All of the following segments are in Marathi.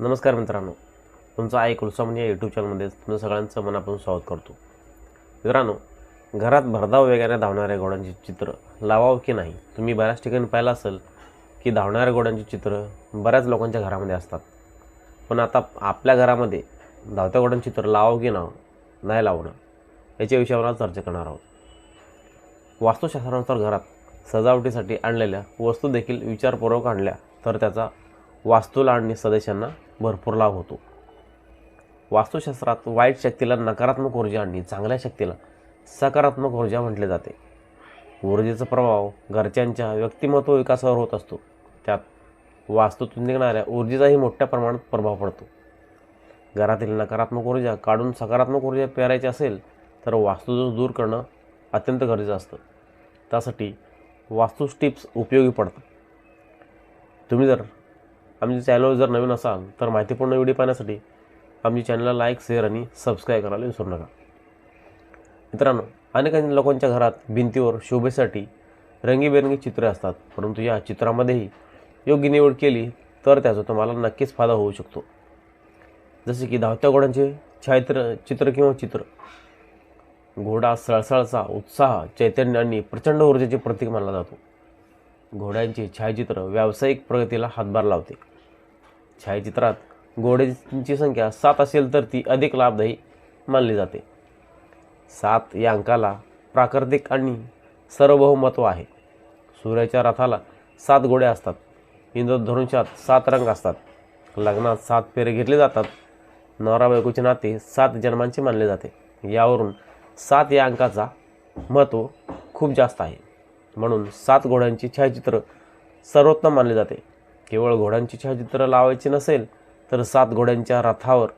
नमस्कार मित्रांनो तुमचं आई कुलसामनी या यूट्यूब चॅनलमध्ये तुमचं सगळ्यांचं मनापासून स्वागत करतो. मित्रांनो घरात भरधाव वेगाने धावणाऱ्या घोड्यांची चित्र लावावं की नाही तुम्ही बऱ्याच ठिकाणी पाहिलं असेल की धावणाऱ्या घोड्यांची चित्र बऱ्याच लोकांच्या घरामध्ये असतात. पण आता आपल्या घरामध्ये धावत्या घोड्यांची चित्र लावावं की ना नाही लावणं याच्या विषयावर आज चर्चा करणार आहोत. वास्तुशास्त्रानुसार घरात सजावटीसाठी आणलेल्या वस्तू देखील विचारपूर्वक आणल्या तर त्याचा वास्तूला आणि सदस्यांना भरपूर लाभ होतो. वास्तुशास्त्रात वाईट शक्तीला नकारात्मक ऊर्जा आणि चांगल्या शक्तीला सकारात्मक ऊर्जा म्हटले जाते. ऊर्जेचा प्रभाव घरच्यांच्या व्यक्तिमत्व विकासावर होत असतो. त्यात वास्तूतून निघणाऱ्या ऊर्जेचाही मोठ्या प्रमाणात प्रभाव पडतो. घरातील नकारात्मक ऊर्जा काढून सकारात्मक ऊर्जा पेरायची असेल तर वास्तुदोष दूर करणं अत्यंत गरजेचं असतं. त्यासाठी वास्तू टिप्स उपयोगी पडतात. तुम्ही जर आमच्या चॅनलवर जर नवीन असाल तर माहितीपूर्ण व्हिडिओ पाहण्यासाठी आमच्या चॅनलला लाईक शेअर आणि सबस्क्राईब करायला विसरू नका. मित्रांनो अनेक लोकांच्या घरात भिंतीवर शोभेसाठी रंगीबेरंगी चित्रे असतात परंतु या चित्रामध्येही योग्य निवड केली तर त्याचा तुम्हाला नक्कीच फायदा होऊ शकतो. जसे की धावत्या घोड्यांचे छायत्र चित्र किंवा चित्र. घोडा सळसळचा उत्साह चैतन्य आणि प्रचंड ऊर्जेचे प्रतीक मानला जातो. घोड्यांचे छायाचित्र व्यावसायिक प्रगतीला हातभार लावते. छायाचित्रात घोड्यांची संख्या सात असेल तर ती अधिक लाभदायी मानली जाते. सात या अंकाला प्राकृतिक आणि सार्वभौमत्व आहे. सूर्याच्या रथाला सात घोडे असतात. इंद्रधनुष्यात सात रंग असतात. लग्नात सात फेरे घेतले जातात. नवरा बायकोचे नाते सात जन्मांचे मानले जाते. यावरून सात या अंकाचा महत्त्व खूप जास्त आहे. म्हणून सात घोड्यांची छायाचित्र सर्वोत्तम मानले जाते. केवळ घोड्यांची छायाचित्र लावायची नसेल तर सात घोड्यांच्या रथावर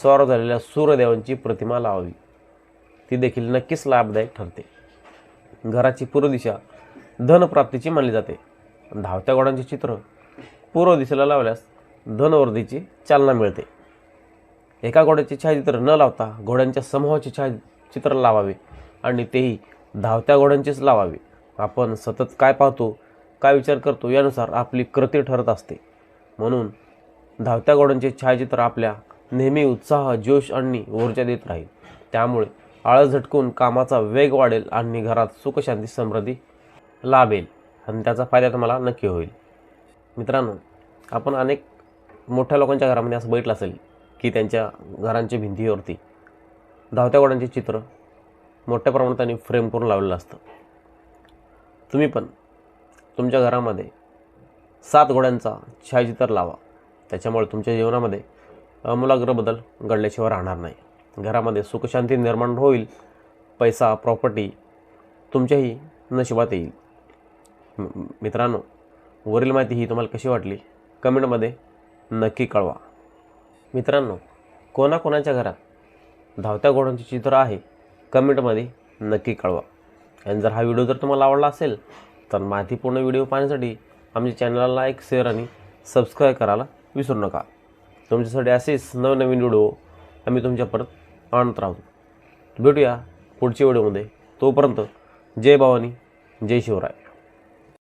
स्वार झालेल्या सूर्यदेवांची प्रतिमा लावावी. ती देखील नक्कीच लाभदायक ठरते. घराची पूर्व दिशा धनप्राप्तीची मानली जाते. धावत्या घोड्यांचे चित्र पूर्व दिशेला लावल्यास धनवर्धीची चालना मिळते. एका घोड्याचे छायाचित्र न लावता घोड्यांच्या समूहाचे छायाचित्र लावावे आणि तेही धावत्या घोड्यांचेच लावावे. आपण सतत काय पाहतो काय विचार करतो यानुसार आपली कृती ठरत असते. म्हणून धावत्या घोड्यांचे छायाचित्र आपल्या नेहमी उत्साह जोश आणि ऊर्जा देत राहील. त्यामुळे आळस झटकून कामाचा वेग वाढेल आणि घरात सुखशांती समृद्धी लाभेल. आणि त्याचा फायदा तुम्हाला नक्की होईल. मित्रांनो आपण अनेक मोठ्या लोकांच्या घरामध्ये असं बघितलं असेल की त्यांच्या घरांच्या भिंतीवरती धावत्या घोड्यांचे चित्र मोठ्या प्रमाणात त्यांनी फ्रेम करून लावलेलं असतं. तुम्ही पण तुमच्या घरामध्ये सात घोड्यांचा छायाचित्र लावा. त्याच्यामुळे तुमच्या जीवनामध्ये आमूलाग्र बदल घडल्याशिवाय राहणार नाही. घरामध्ये सुखशांती निर्माण होईल. पैसा प्रॉपर्टी तुमच्याही नशिबात येईल. मित्रांनो वरील माहिती ही तुम्हाला कशी वाटली? कमेंटमध्ये नक्की कळवा. मित्रांनो कोणाकोणाच्या घरात धावत्या घोड्यांचे चित्र आहे? कमेंटमध्ये नक्की कळवा. आणि जर हा व्हिडिओ जर तुम्हाला आवडला असेल तर माहितीपूर्ण व्हिडिओ पाहण्यासाठी आमच्या चॅनलला लाईक शेअर आणि सबस्क्राईब करायला विसरू नका. तुमच्यासाठी असेच नवनवीन व्हिडिओ आम्ही तुमच्या परत आणत राहतो भेटूया पुढच्या व्हिडिओमध्ये. तोपर्यंत जय भवानी जय शिवराय.